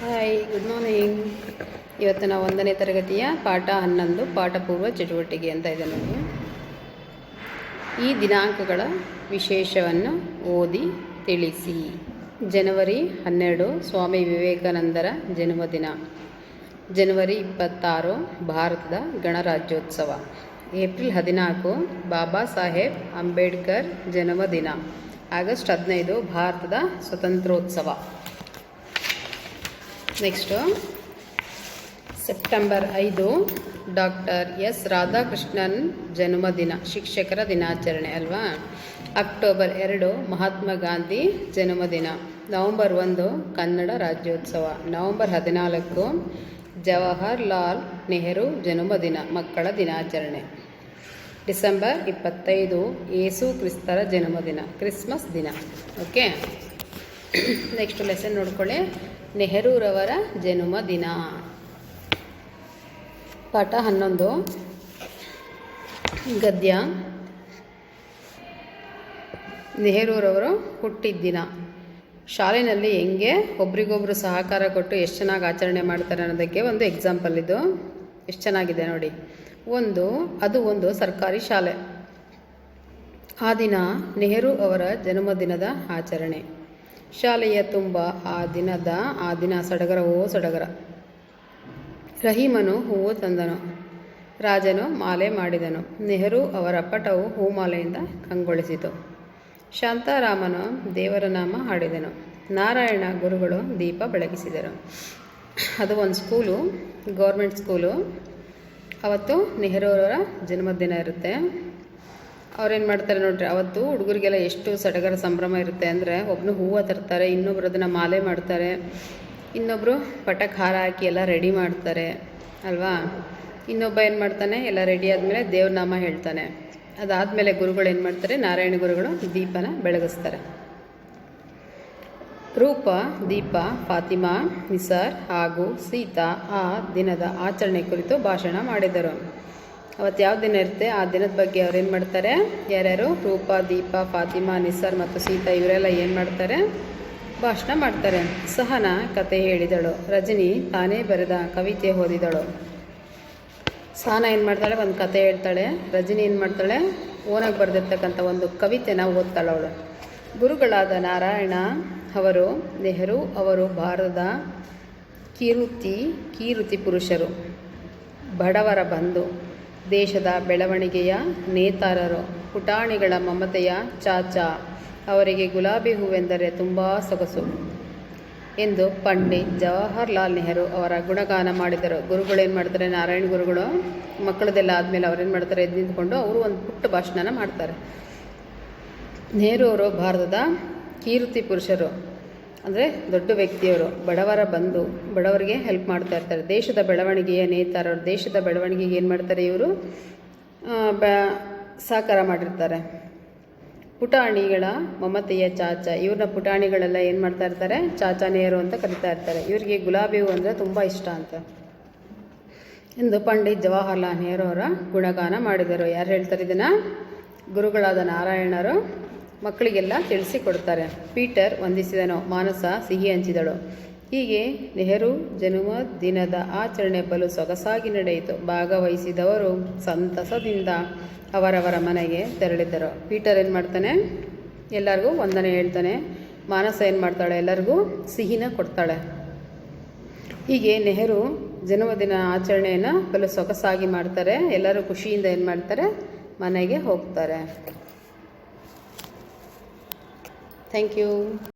Hi good morning ಇವತ್ತು ನಾವು ಒಂದನೇ ತರಗತಿಯ ಪಾಠ ಹನ್ನೊಂದು, ಪಾಠ ಪೂರ್ವ ಚಟುವಟಿಕೆ ಅಂತ ಇದೆ ನೋಡಿ. ಈ ದಿನಾಂಕಗಳ ವಿಶೇಷವನ್ನು ಓದಿ ತಿಳಿಸಿ. ಜನವರಿ ಹನ್ನೆರಡು, ಸ್ವಾಮಿ ವಿವೇಕಾನಂದರ ಜನ್ಮದಿನ. ಜನವರಿ ಇಪ್ಪತ್ತಾರು, ಭಾರತದ ಗಣರಾಜ್ಯೋತ್ಸವ. ಏಪ್ರಿಲ್ ಹದಿನಾಲ್ಕು, ಬಾಬಾ ಸಾಹೇಬ್ ಅಂಬೇಡ್ಕರ್ ಜನ್ಮದಿನ. ಆಗಸ್ಟ್ ಹದಿನೈದು, ಭಾರತದ ಸ್ವತಂತ್ರೋತ್ಸವ. ನೆಕ್ಸ್ಟು ಸೆಪ್ಟೆಂಬರ್ ಐದು ಡಾಕ್ಟರ್ ಎಸ್. ರಾಧಾಕೃಷ್ಣನ್ ಜನ್ಮದಿನ, ಶಿಕ್ಷಕರ ದಿನಾಚರಣೆ ಅಲ್ವಾ? ಅಕ್ಟೋಬರ್ ಎರಡು, ಮಹಾತ್ಮ ಗಾಂಧಿ ಜನ್ಮದಿನ ನವಂಬರ್ ಒಂದು, ಕನ್ನಡ ರಾಜ್ಯೋತ್ಸವ ನವಂಬರ್ ಹದಿನಾಲ್ಕು ಜವಾಹರ್ ಲಾಲ್ ನೆಹರು ಜನ್ಮದಿನ, ಮಕ್ಕಳ ದಿನಾಚರಣೆ. ಡಿಸೆಂಬರ್ ಇಪ್ಪತ್ತೈದು, ಏಸು ಕ್ರಿಸ್ತರ ಜನ್ಮದಿನ ಕ್ರಿಸ್ಮಸ್ ದಿನ. ಓಕೆ ನೆಕ್ಸ್ಟ್ ಲೆಸನ್ ನೋಡ್ಕೊಳ್ಳಿ. ನೆಹರೂರವರ ಜನ್ಮದಿನ ಪಾಠ ಹನ್ನೊಂದು. ಗದ್ಯ. ನೆಹರೂರವರು ಹುಟ್ಟಿದ ದಿನ. ಶಾಲೆಯಲ್ಲಿ ಹೆಂಗೆ ಒಬ್ರಿಗೊಬ್ರು ಸಹಕಾರ ಕೊಟ್ಟು ಎಷ್ಟು ಚೆನ್ನಾಗಿ ಆಚರಣೆ ಮಾಡ್ತಾರೆ ಅನ್ನೋದಕ್ಕೆ ಒಂದು ಎಕ್ಸಾಂಪಲ್ ಇದು. ಎಷ್ಟು ಚೆನ್ನಾಗಿದೆ ನೋಡಿ. ಒಂದು, ಅದು ಒಂದು ಸರ್ಕಾರಿ ಶಾಲೆ. ಆ ದಿನ ನೆಹರು ಅವರ ಜನ್ಮದಿನದ ಆಚರಣೆ. ಶಾಲೆಯ ತುಂಬ ಆ ದಿನದ, ಆ ದಿನ ಸಡಗರವೋ ಸಡಗರ. ರಹೀಮನು ಹೂವು ತಂದನು, ರಾಜನು ಮಾಲೆ ಮಾಡಿದನು, ನೆಹರು ಅವರ ಪಟವು ಹೂಮಾಲೆಯಿಂದ ಕಂಗೊಳಿಸಿತು. ಶಾಂತಾರಾಮನು ದೇವರ ನಾಮ ಹಾಡಿದನು, ನಾರಾಯಣ ಗುರುಗಳು ದೀಪ ಬೆಳಗಿಸಿದರು. ಅದು ಒಂದು ಸ್ಕೂಲು, ಗೌರ್ಮೆಂಟ್ ಸ್ಕೂಲು. ಅವತ್ತು ನೆಹರು ಅವರ ಜನ್ಮದಿನ ಇರುತ್ತೆ. ಅವ್ರೇನು ಮಾಡ್ತಾರೆ ನೋಡ್ರಿ, ಅವತ್ತು ಹುಡುಗರಿಗೆಲ್ಲ ಎಷ್ಟು ಸಡಗರ ಸಂಭ್ರಮ ಇರುತ್ತೆ ಅಂದರೆ ಒಬ್ಬನು ಹೂವು ತರ್ತಾರೆ, ಇನ್ನೊಬ್ರು ಅದನ್ನು ಮಾಲೆ ಮಾಡ್ತಾರೆ ಇನ್ನೊಬ್ಬರು ಪಟಕ್ ಹಾರ ಹಾಕಿ ಎಲ್ಲ ರೆಡಿ ಮಾಡ್ತಾರೆ, ಅಲ್ವಾ? ಇನ್ನೊಬ್ಬ ಏನು ಮಾಡ್ತಾನೆ, ಎಲ್ಲ ರೆಡಿ ಆದಮೇಲೆ ದೇವ್ರನಾಮ ಹೇಳ್ತಾನೆ. ಅದಾದಮೇಲೆ ಗುರುಗಳು ಏನು ಮಾಡ್ತಾರೆ, ನಾರಾಯಣ ಗುರುಗಳು ದೀಪನ ಬೆಳಗಿಸ್ತಾರೆ. ರೂಪ, ದೀಪ, ಫಾತಿಮಾ, ನಿಸಾರ್ ಹಾಗೂ ಸೀತಾ ಆ ದಿನದ ಆಚರಣೆ ಕುರಿತು ಭಾಷಣ ಮಾಡಿದರು. ಅವತ್ತು ಯಾವ ದಿನ ಇರುತ್ತೆ? ಆ ದಿನದ ಬಗ್ಗೆ ಅವ್ರು ಏನು ಮಾಡ್ತಾರೆ? ಯಾರ್ಯಾರು? ರೂಪ, ದೀಪ, ಫಾತಿಮಾ, ನಿಸಾರ್ ಮತ್ತು ಸೀತಾ, ಇವರೆಲ್ಲ ಏನು ಮಾಡ್ತಾರೆ? ಭಾಷಣ ಮಾಡ್ತಾರೆ. ಸಹನ ಕತೆ ಹೇಳಿದಳು. ರಜನಿ ತಾನೇ ಬರೆದ ಕವಿತೆ ಓದಿದಳು. ಸಹನ ಏನು ಮಾಡ್ತಾಳೆ? ಒಂದು ಕತೆ ಹೇಳ್ತಾಳೆ. ರಜನಿ ಏನು ಮಾಡ್ತಾಳೆ? ಓನಾಗಿ ಬರೆದಿರ್ತಕ್ಕಂಥ ಒಂದು ಕವಿತೆನ ಓದ್ತಾಳೆ ಅವಳು. ಗುರುಗಳಾದ ನಾರಾಯಣ ಅವರು, ನೆಹರು ಅವರು, ಭಾರತದ ಕೀರುತಿ ಕೀರುತಿ ಪುರುಷರು. ಬಡವರ ಬಂಧು. ದೇಶದ ಬೆಳವಣಿಗೆಯ ನೇತಾರರು, ಪುಟಾಣಿಗಳ ಮಮತೆಯ ಚಾಚಾ, ಅವರಿಗೆ ಗುಲಾಬಿ ಹೂವೆಂದರೆ ತುಂಬ ಸೊಗಸು ಎಂದು ಪಂಡಿತ್ ಜವಾಹರ್ಲಾಲ್ ನೆಹರು ಅವರ ಗುಣಗಾನ ಮಾಡಿದರು. ಗುರುಗಳೇನು ಮಾಡ್ತಾರೆ? ನಾರಾಯಣ ಗುರುಗಳು ಮಕ್ಕಳದೆಲ್ಲ ಆದಮೇಲೆ ಅವ್ರೇನು ಮಾಡ್ತಾರೆ? ಎದ್ದು ನಿಂತ್ಕೊಂಡು ಅವರು ಒಂದು ಪುಟ್ಟ ಭಾಷಣನ ಮಾಡ್ತಾರೆ. ನೆಹರು ಅವರು ಭಾರತದ ಕೀರ್ತಿ ಪುರುಷರು. ಅಂದರೆ ದೊಡ್ಡ ವ್ಯಕ್ತಿಯವರು, ಬಡವರ ಬಂದು ಬಡವರಿಗೆ ಹೆಲ್ಪ್ ಮಾಡ್ತಾ ಇರ್ತಾರೆ. ದೇಶದ ಬೆಳವಣಿಗೆಯ ನೇತಾರರು, ದೇಶದ ಬೆಳವಣಿಗೆಗೆ ಏನು ಮಾಡ್ತಾರೆ ಇವರು? ಬ, ಸಹಕಾರ ಮಾಡಿರ್ತಾರೆ. ಪುಟಾಣಿಗಳ ಮಮತೆಯ ಚಾಚ, ಇವ್ರನ್ನ ಪುಟಾಣಿಗಳೆಲ್ಲ ಏನು ಮಾಡ್ತಾ ಇರ್ತಾರೆ? ಚಾಚಾ ನೇರು ಅಂತ ಕರಿತಾ ಇರ್ತಾರೆ. ಇವರಿಗೆ ಗುಲಾಬಿ ಹೂ ಅಂದರೆ ತುಂಬ ಇಷ್ಟ ಅಂತ. ಎಂದು ಪಂಡಿತ್ ಜವಾಹರ್ಲಾಲ್ ನೆಹರು ಅವರ ಗುಣಗಾನ ಮಾಡಿದರು. ಯಾರು ಹೇಳ್ತಾರೆ ಇದನ್ನು? ಗುರುಗಳಾದ ನಾರಾಯಣರು. ಮಕ್ಕಳಿಗೆಲ್ಲ ತಿಳಿಸಿ ಕೊಡ್ತಾರೆ. ಪೀಟರ್ ವಂದಿಸಿದನು. ಮಾನಸ ಸಿಹಿ ಹಂಚಿದಳು. ಹೀಗೆ ನೆಹರು ಜನ್ಮ ದಿನದ ಆಚರಣೆ ಬಲು ಸೊಗಸಾಗಿ ನಡೆಯಿತು. ಭಾಗವಹಿಸಿದವರು ಸಂತಸದಿಂದ ಅವರವರ ಮನೆಗೆ ತೆರಳಿದ್ದರು. ಪೀಟರ್ ಏನು ಮಾಡ್ತಾನೆ? ಎಲ್ಲರಿಗೂ ವಂದನೆ ಹೇಳ್ತಾನೆ. ಮಾನಸ ಏನು ಮಾಡ್ತಾಳೆ? ಎಲ್ಲರಿಗೂ ಸಿಹಿನ ಕೊಡ್ತಾಳೆ. ಹೀಗೆ ನೆಹರು ಜನ್ಮದಿನ ಆಚರಣೆಯನ್ನು ಬಲು ಸೊಗಸಾಗಿ ಮಾಡ್ತಾರೆ. ಎಲ್ಲರೂ ಖುಷಿಯಿಂದ ಏನು ಮಾಡ್ತಾರೆ? ಮನೆಗೆ ಹೋಗ್ತಾರೆ. Thank you.